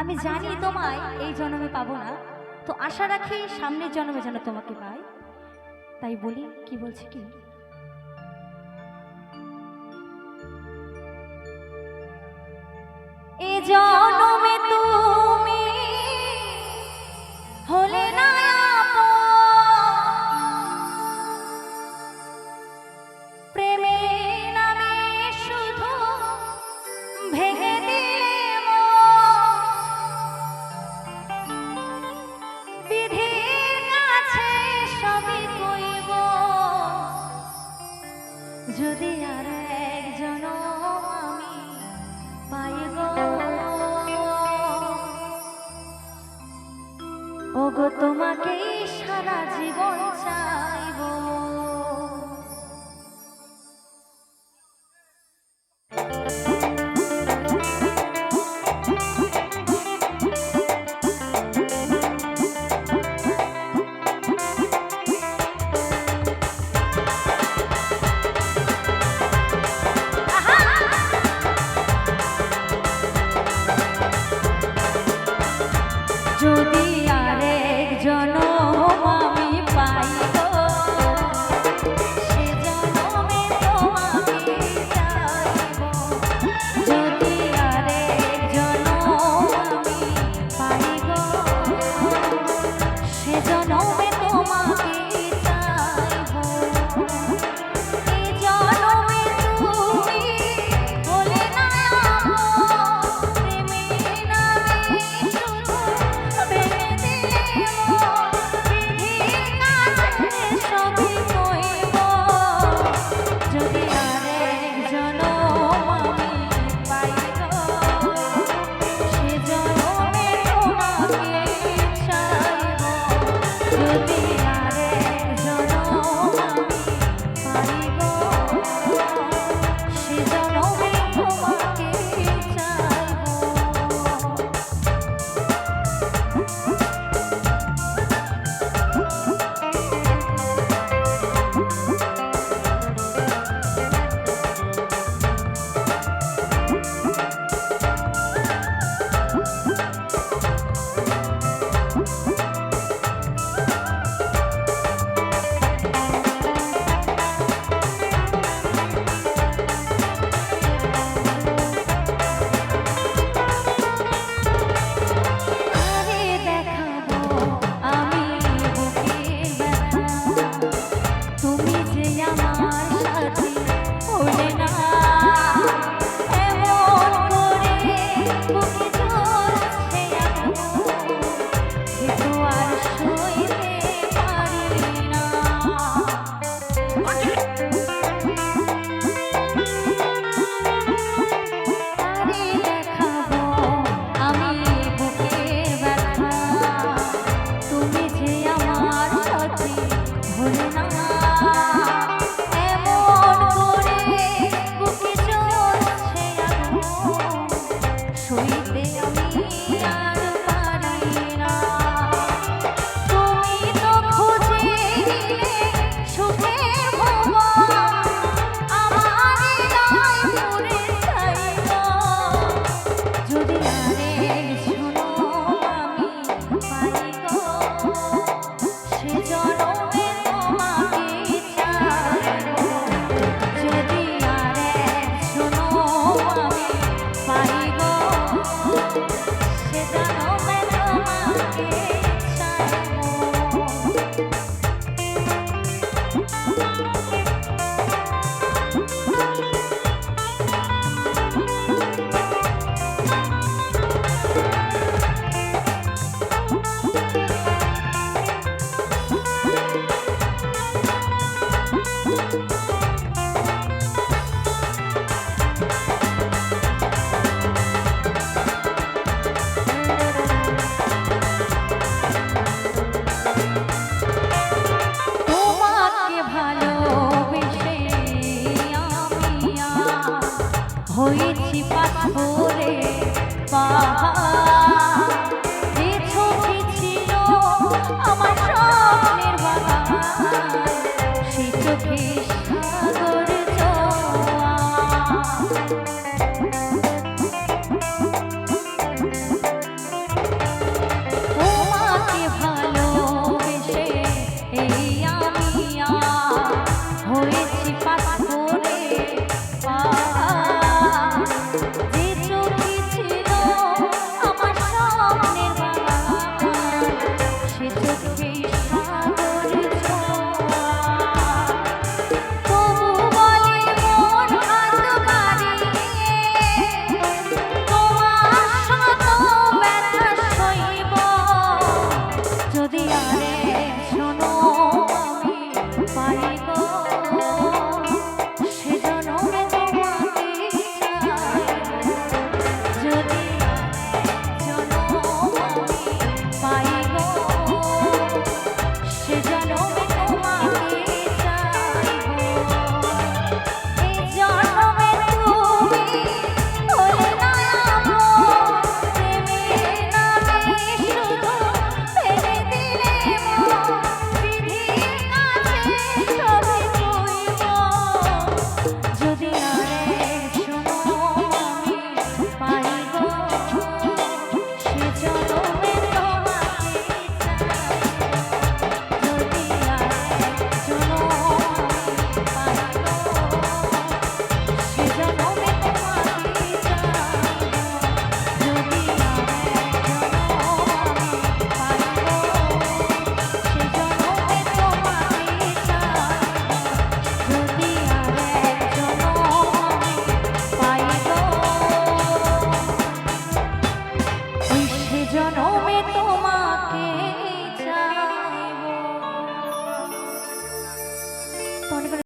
আমি জানি তোমায় এই জন্মে পাবো না। তো আশা রাখি সামনের জন্মে যেন তোমাকে পাই। তাই বলি কি বলছে কি? যদি 发